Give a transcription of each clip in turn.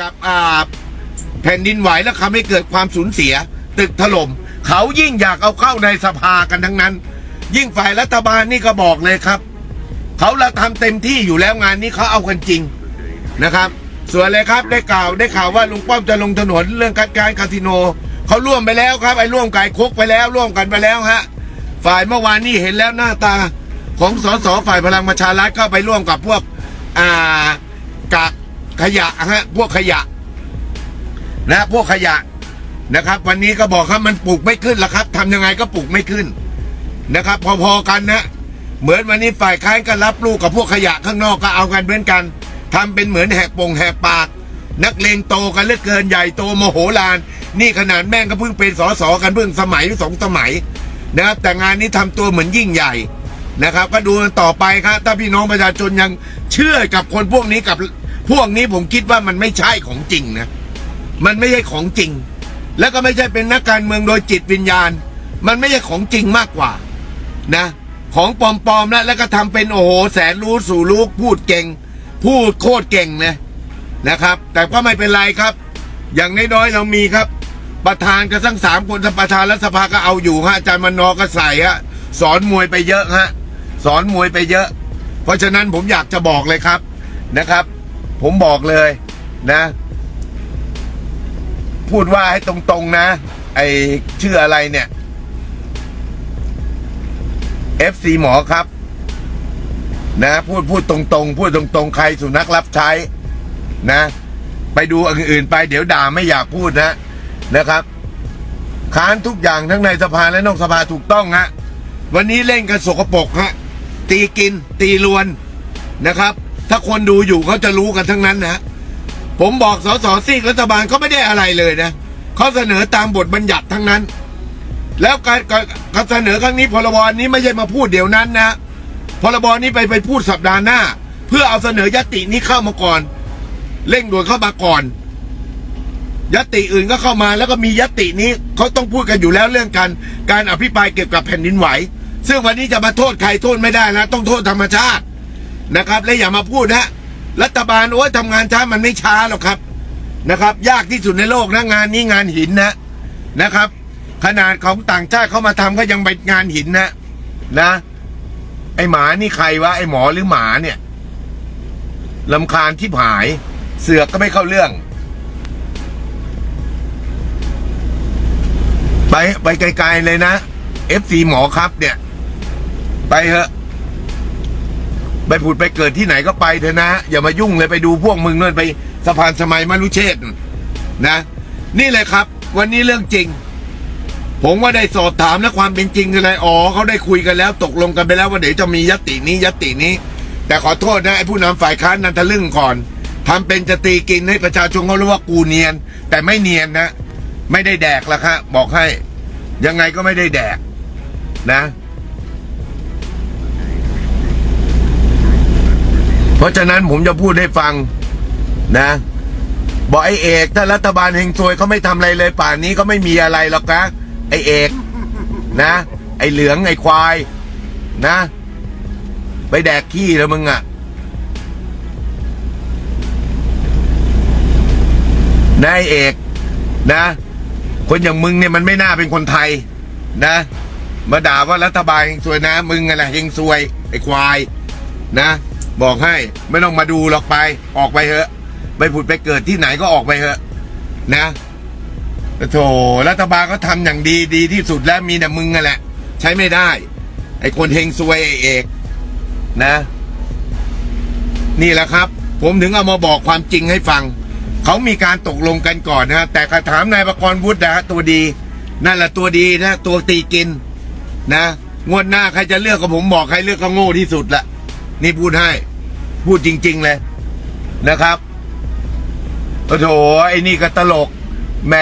กับแผ่นดินไหวแล้วทำให้เกิดความสูญเสีย ตึกถล่มเขายิ่งอยากเอาเข้าในสภากันทั้งนั้น ยิ่งฝ่ายรัฐบาลนี่ก็บอกเลยครับ เขาละทำเต็มที่อยู่แล้วงานนี้เขาเอากันจริงนะครับ ส่วนอะไรครับได้กล่าวได้ข่าวว่าลุงป้อมจะลงถนนเรื่องการการคาสิโนเขาร่วมไปแล้วครับไอ้ร่วมไก่คุกไปแล้วร่วมกันไปแล้วฮะฝ่ายเมื่อวานนี้เห็นแล้วหน้าตาของสสฝ่ายพลังประชารัฐเข้าไปร่วมกับพวกอ่ากาก ขยะฮะพวกขยะ นะพวกขยะนะครับ วันนี้ก็บอกครับมันปลูกไม่ขึ้นแล้วครับทำยังไงก็ปลูกไม่ขึ้นนะครับ พอๆกันนะเหมือนวันนี้ฝ่ายค้านก็รับลูกกับพวกขยะข้างนอกก็เอากันเหมือนกันทำเป็นเหมือนแหกปงแหกปาก นักเลงโตกันเลือเกินใหญ่โตโมโหลาน นี่ขนาดแม่งก็เพิ่งเป็นสสกันเพิ่งสมัยสองสมัยนะครับแต่งานนี้ทำตัวเหมือนยิ่งใหญ่นะครับ ก็ดูกันต่อไปครับถ้าพี่น้องประชาชนยังเชื่อกับคนพวกนี้กับ พวกนี้ผมคิดว่ามันไม่ใช่ของจริงนะ มันไม่ใช่ของจริง แล้วก็ไม่ใช่เป็นนักการเมืองโดยจิตวิญญาณ มันไม่ใช่ของจริงมากกว่า นะ ของปลอมๆแล้วแล้วก็ทำเป็นโอ้โหแสนรู้สู่รู้พูดเก่ง พูดโคตรเก่งเลยนะครับ แต่ก็ไม่เป็นไรครับ อย่างน้อยๆเรามีครับ ประธานกันทั้งสามคนประธานรัฐสภาก็เอาอยู่ฮะอาจารย์มนอก็ใส่ฮะสอนมวยไปเยอะฮะสอนมวยไปเยอะ เพราะฉะนั้นผมอยากจะบอกเลยครับนะครับ ผมบอกเลยนะ พูดว่าให้ตรงๆนะ ไอชื่ออะไรเนี่ย FC หมอครับ นะ พูดพูดตรงๆ พูดตรงๆ ใครสุนัขรับใช้ นะ ไปดูอื่นๆไปเดี๋ยวด่าไม่อยากพูดนะนะครับ ค้านทุกอย่างทั้งในสภาและนอกสภาถูกต้องฮะวันนี้เล่นกันสกปรกฮะตีกินตีลวนนะครับ ถ้าคนดูอยู่เขาจะรู้กันทั้งนั้นนะ ผมบอกสสซีกรัฐบาลเขาไม่ได้อะไรเลยนะเขาเสนอตามบทบัญญัติทั้งนั้น แล้วการการกาเสนอครั้งนี้พรบนี้ไม่ใช่มาพูดเดี๋ยวนั้นนะพรบนี้ไปไปพูดสัปดาห์หน้า เพื่อเอาเสนอยตินี้เข้ามาก่อน เร่งด่วนเข้ามาก่อนยติอื่นก็เข้ามาแล้วก็มียตินี้เขาต้องพูดกันอยู่แล้วเรื่องการการอภิปรายเกี่ยวกับแผ่นดินไหว ซึ่งวันนี้จะมาโทษใครโทษไม่ได้นะต้องโทษธรรมชาติ นะครับ และอย่ามาพูดนะรัฐบาลโอ้ยทำงานช้ามันไม่ช้าหรอกครับนะครับ ยากที่สุดในโลกนะงานนี้งานหินนะนะครับ ขนาดของต่างชาติเขามาทำก็ยังเป็นงานหินนะนะ ไอหมานี่ใครวะไอหมอหรือหมาเนี่ยลำคาญที่หาย เสือกก็ไม่เข้าเรื่อง ไปไปไกลๆเลยนะ FC หมอครับเนี่ย ไปเถอะ ไปผุดไปเกิดที่ไหนก็ไปเถอะนะ อย่ามายุ่งเลยไปดูพวกมึงนั่นไปสะพานสมัยมารุเชษฐ์นะ นี่เลยครับ วันนี้เรื่องจริง ผมว่าได้สอบถามและความเป็นจริงคืออะไรอ๋อเขาได้คุยกันแล้วตกลงกันไปแล้วว่าเดี๋ยวจะมียตินี้ยตินี้ แต่ขอโทษนะไอ้ผู้นำฝ่ายค้านนันทะลึ่งก่อนทำเป็นจะตีกินให้ประชาชนเขารู้ว่ากูเนียน แต่ไม่เนียนนะ ไม่ได้แดกละครับบอกให้ ยังไงก็ไม่ได้แดกนะ เพราะฉะนั้นผมจะพูดให้ฟังนะบอกไอเอก ถ้ารัฐบาลเฮงซวยเขาไม่ทำอะไรเลยป่านนี้ก็ไม่มีอะไรหรอกนะไอเอกนะ ไอเหลืองไอควายนะ ไปแดกขี้แล้วมึงอะ่ะนะไอเอกนะ คนอย่างมึงเนี่ยมันไม่น่าเป็นคนไทยนะ มาด่าว่ารัฐบาลเฮงซวยนะ มึงอะไรเฮงซวยไอควาย นะ บอกให้ไม่ต้องมาดูหรอกไป ออกไปเถอะไปผุดไปเกิดที่ไหนก็ออกไปเถอะ นะโถรัฐบาลก็ทำอย่างดีดีที่สุดแล้วมีแต่มึงนั่นแหละ ใช้ไม่ได้ ไอ้คนเฮงซวยไอเอก นะ นี่แหละครับ ผมถึงเอามาบอกความจริงให้ฟัง เขามีการตกลงกันก่อนนะแต่กระถามนายประกรณ์วุฒินะตัวดี นั่นแหละตัวดีนะ ตัวตีกิน นะงวดหน้าใครจะเลือกก็ผมบอกใครเลือกก็โง่ที่สุดละ นี่พูดให้ พูดจริง ๆ เลยนะครับโอ้โถไอ้นี่ก็ตลก แหม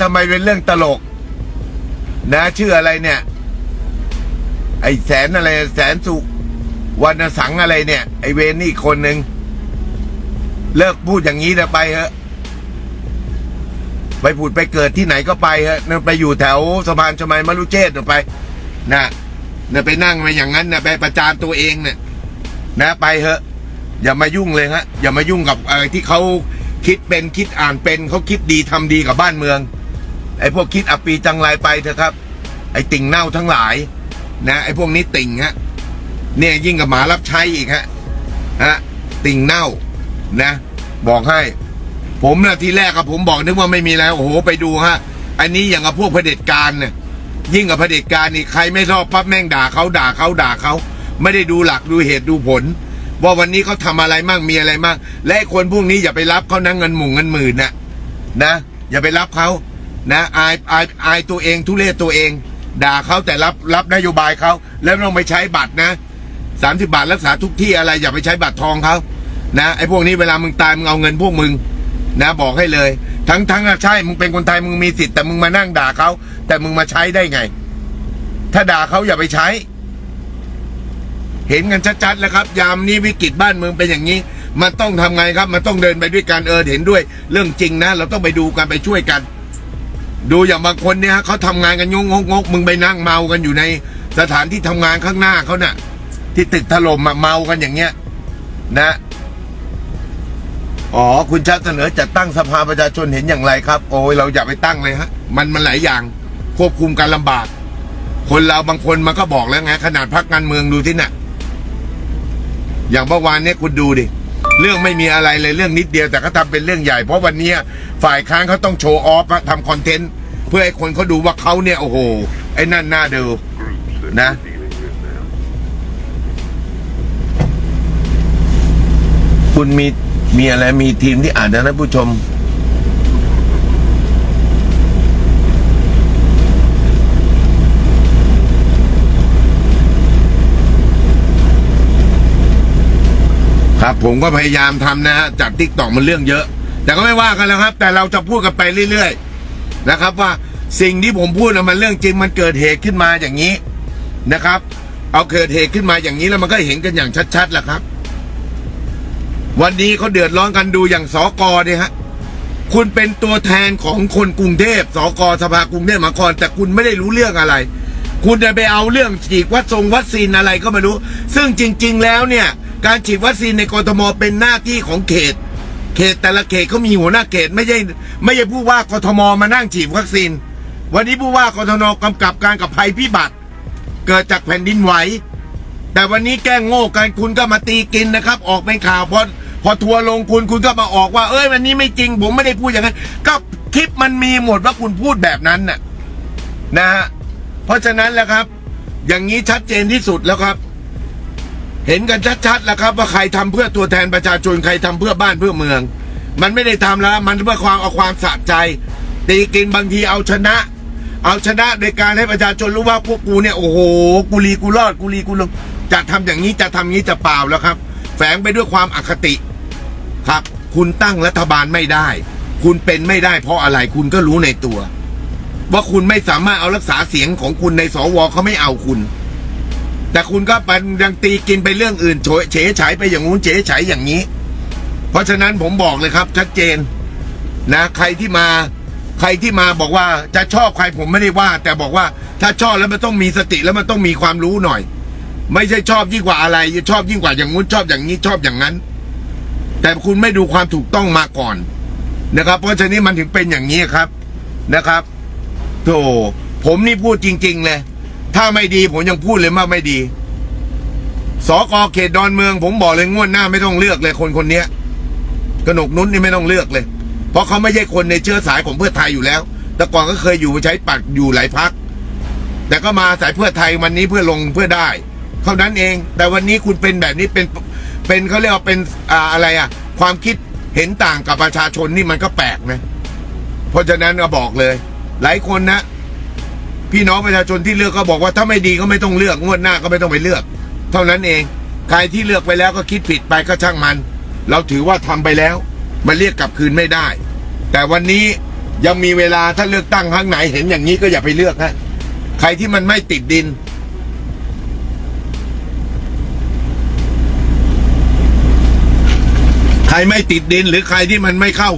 ทำไมเป็นเรื่องตลก นะชื่ออะไรเนี่ย ไอ้แสนอะไร แสนสุวรรณสังอะไรเนี่ย ไอ้เวนนี่คนหนึ่งเลิกพูดอย่างนี้นะไปเถอะไปผุดไปเกิดที่ไหนก็ไปเถอะนั่นไปอยู่แถวสะพานชมัยมรุเชษฐ์น่ะไปนะนะไปนั่งไปอย่างนั้นนะไปประจานตัวเองเนี่ย นะไปเถอะ อย่ามายุ่งเลยฮะ อย่ามายุ่งกับอะไรที่เขาคิดเป็นคิดอ่านเป็นเขาคิดดีทำดีกับบ้านเมือง ไอ้พวกคิดอปีจังไรไปเถอะครับ ไอ้ติ่งเน่าทั้งหลาย นะไอ้พวกนี้ติ่งฮะเนี่ยยิ่งกับหมารับใช้อีกฮะฮะติ่งเน่านะ บอกให้ ผมนะทีแรกกับผมบอกนึกว่าไม่มีแล้วโอ้โหไปดูฮะอันนี้อย่างกับพวกเผด็จการเนี่ยยิ่งกับเผด็จการนี่ใครไม่ชอบปั๊บแม่งด่าเขาด่าเขาด่าเขา ไม่ได้ดูหลักดูเหตุดูผล ว่าวันนี้เขาทำอะไรมั่งมีอะไรมั่งและคนพวกนี้อย่าไปรับเขานะเงินหมุ่งเงินหมื่นนะนะ อย่าไปรับเขานะอายอายอายตัวเองทุเรศตัวเอง ด่าเขาแต่รับรับนโยบายเขาแล้วไม่ต้องไปใช้บัตรนะสามสิบาทรักษาทุกที่อะไรอย่าไปใช้บัตรทองเขานะไอ้พวกนี้เวลามึงตายมึงเอาเงินพวกมึง นะบอกให้เลย ทั้งทั้งอะใช่มึงเป็นคนไทยมึงมีสิทธิ์แต่มึงมานั่งด่าเขาแต่มึงมาใช้ได้ไง ถ้าด่าเขาอย่าไปใช้ เห็นกันชัดๆแล้วครับ ยามนี้วิกฤตบ้านเมืองเป็นอย่างนี้ มันต้องทำไงครับ มันต้องเดินไปด้วยกันเออเห็นด้วย เรื่องจริงนะ เราต้องไปดูกันไปช่วยกัน ดูอย่างบางคนเนี่ยเขาทำงานกันงงงกมึงไปนั่งเมากันอยู่ในสถานที่ทำงานข้างหน้าเขาน่ะ ที่ตึกถล่มอะเมากันอย่างเงี้ย นะอ๋อคุณชัดเสนอจัดตั้งสภาประชาชนเห็นอย่างไรครับ โอ้ยเราอย่าไปตั้งเลยฮะ มันมันหลายอย่าง ควบคุมการลำบาก คนเราบางคนมันก็บอกแล้วไงขนาดพักการเมืองดูที่น่ะ อย่างเมื่อวานเนี้ยคุณดูดิ เรื่องไม่มีอะไรเลยเรื่องนิดเดียวแต่ก็ทำเป็นเรื่องใหญ่ เพราะวันนี้ฝ่ายค้านเขาต้องโชว์ออฟทำคอนเทนต์เพื่อให้คนเขาดูว่าเขาเนี่ย โอ้โห ไอ้นั่นน่าดูนะคุณมีมีอะไรมีทีมที่อ่านนะท่านผู้ชม ครับ ผมก็พยายามทำนะฮะจากทิกตอกมันเรื่องเยอะ แต่ก็ไม่ว่ากันแล้วครับ แต่เราจะพูดกันไปเรื่อยๆนะครับ ว่าสิ่งที่ผมพูดน่ะมันเรื่องจริงมันเกิดเหตุขึ้นมาอย่างนี้นะครับ เอาเกิดเหตุขึ้นมาอย่างนี้แล้วมันก็เห็นกันอย่างชัดๆแหละครับ วันนี้เขาเดือดร้อนกันดูอย่างสกเนี่ยฮะคุณเป็นตัวแทนของคนกรุงเทพสกสภากรุงเทพมหานครแต่คุณไม่ได้รู้เรื่องอะไร คุณจะไปเอาเรื่องฉีดวัคซงวัคซีนอะไรก็ไม่รู้ ซึ่งจริง ๆ แล้วเนี่ย การฉีดวัคซีนในกรทมเป็นหน้าที่ของเขต เขตแต่ละเขตเขามีหัวหน้าเขตไม่ใช่ไม่ใช่ผู้ว่ากทมมานั่งฉีดวัคซีน วันนี้ผู้ว่ากทมกำกับการกับภัยพิบัติ เกิดจากแผ่นดินไหวแต่วันนี้แกล้งโง่กันคุณก็มาตีกินนะครับ ออกเป็นข่าวพอพอทัวร์ลงคุณคุณก็มาออกว่า เอ้ยวันนี้ไม่จริง ผมไม่ได้พูดอย่างนั้นก็คลิปมันมีหมดว่าคุณพูดแบบนั้นน่ะนะฮะเพราะฉะนั้นแหละครับ อย่างนี้ชัดเจนที่สุดแล้วครับ เห็นกันชัดๆแล้วครับ ว่าใครทำเพื่อตัวแทนประชาชนใครทำเพื่อบ้านเพื่อเมือง มันไม่ได้ทำแล้วมันเพื่อความเอาความสะใจ ตีกินบางทีเอาชนะ เอาชนะโดยการให้ประชาชนรู้ว่าพวกกูเนี่ยโอ้โหกูรีกูรอดกูรีกูลงจะทำอย่างนี้จะทำอย่านี้จะเปล่าแล้วครับ แฝงไปด้วยความอคติครับ คุณตั้งรัฐบาลไม่ได้ คุณเป็นไม่ได้เพราะอะไรคุณก็รู้ในตัว ว่าคุณไม่สามารถเอารักษาเสียงของคุณในสวเขาไม่เอาคุณ แต่คุณก็ไปยังตีกินไปเรื่องอื่นโฉเฉยฉายไปอย่างงู้นเฉยฉายอย่างนี้ เพราะฉะนั้นผมบอกเลยครับ ชัดเจนนะ ใครที่มาใครที่มาบอกว่าจะชอบใครผมไม่ได้ว่า แต่บอกว่าถ้าชอบแล้วมันต้องมีสติแล้วมันต้องมีความรู้หน่อย ไม่ใช่ชอบยิ่งกว่าอะไรชอบยิ่งกว่าอย่างงู้นชอบอย่างนี้ชอบอย่างนั้น แต่คุณไม่ดูความถูกต้องมาก่อนนะครับ เพราะฉะนั้มันถึงเป็นอย่างนี้ครับนะครับโธ่ผมนี่พูดจริง ๆ เลย ถ้าไม่ดีผมยังพูดเลยว่าไม่ดี สกเขตดอนเมือง ผมบอกเลยงวดหน้าไม่ต้องเลือกเลยคนคนนี้กนกนุ้นนี่ไม่ต้องเลือกเลย เพราะเขาไม่ใช่คนในเชื้อสายของเพื่อไทยอยู่แล้ว แต่ก่อนก็เคยอยู่ใช้ปัดอยู่หลายพัก แต่ก็มาสายเพื่อไทยวันนี้เพื่อลงเพื่อได้เท่านั้นเอง แต่วันนี้คุณเป็นแบบนี้เป็นเป็นเขาเรียกว่าเป็นอ่าอะไรอะ ความคิดเห็นต่างกับประชาชนนี่มันก็แปลกนะ เพราะฉะนั้นก็บอกเลย หลายคนนะ พี่น้องประชาชนที่เลือกก็บอกว่าถ้าไม่ดีก็ไม่ต้องเลือกงวดหน้าก็ไม่ต้องไปเลือก เท่านั้นเองใครที่เลือกไปแล้วก็คิดผิดไปก็ช่างมัน เราถือว่าทำไปแล้ว มันเรียกกลับคืนไม่ได้ แต่วันนี้ยังมีเวลาถ้าเลือกตั้งครั้งไหนเห็นอย่างนี้ก็อย่าไปเลือกฮะใครที่มันไม่ติดดิน ใครไม่ติดดินหรือใครที่มันไม่เข้า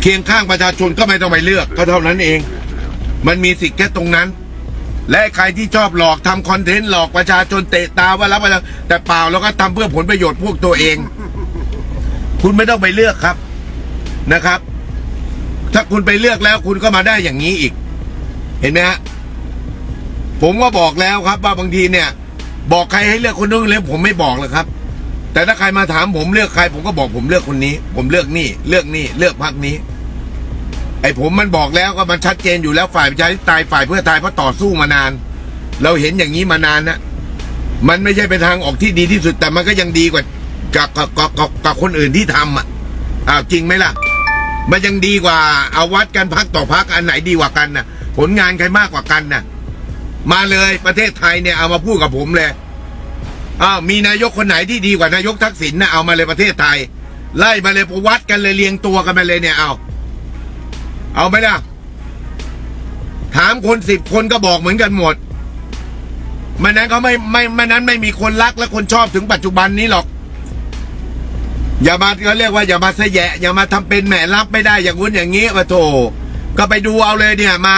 เคียงข้างประชาชนก็ไม่ต้องไปเลือกก็เท่านั้นเอง มันมีสิทธิ์แค่ตรงนั้น และใครที่ชอบหลอกทำคอนเทนต์หลอกประชาชนเตะตาว่ารับประชาแต่เปล่าแล้วก็ทำเพื่อผลประโยชน์พวกตัวเอง คุณไม่ต้องไปเลือกครับนะครับ ถ้าคุณไปเลือกแล้วคุณก็มาได้อย่างนี้อีก เห็นไหมฮะผมก็บอกแล้วครับ ว่าบางทีเนี่ย บอกใครให้เลือกคนนู้นเลยผมไม่บอกเลยครับ แต่ถ้าใครมาถามผมเลือกใคร ผมก็บอกผมเลือกคนนี้ ผมเลือกนี่ เลือกนี่ เลือกพรรคนี้ ไอ้ผมมันบอกแล้วก็มันชัดเจนอยู่แล้วฝ่ายประชาธิปไตยฝ่ายเพื่อไทยเพราะต่อสู้มานาน เราเห็นอย่างนี้มานานนะมันไม่ใช่เป็นทางออกที่ดีที่สุด แต่มันก็ยังดีกว่ากับกับกับกับกับคนอื่นที่ทำอะอ้าวจริงไหมล่ะ มันยังดีกว่าเอาวัดกันพักต่อพักอันไหนดีกว่ากันน่ะผลงานใครมากกว่ากันน่ะมาเลยประเทศไทยเนี่ยเอามาพูดกับผมเลยอ้าวมีนายกคนไหนที่ดีกว่านายกทักษิณนะเอามาเลยประเทศไทย ไล่มาเลยพอวัดกันเลยเรียงตัวกันมาเลยเนี่ยเอา เอาไหมล่ะ ถามคนสิบคนก็บอกเหมือนกันหมดมันนั้นเขาไม่ไม่มันนั้นไม่มีคนรักและคนชอบถึงปัจจุบันนี้หรอก อย่ามาเขาเรียกว่าอย่ามาแสแยะ อย่ามาทำเป็นแหมรับไม่ได้อย่างงู้นอย่างนี้มาโถก็ไปดูเอาเลยเนี่ยมา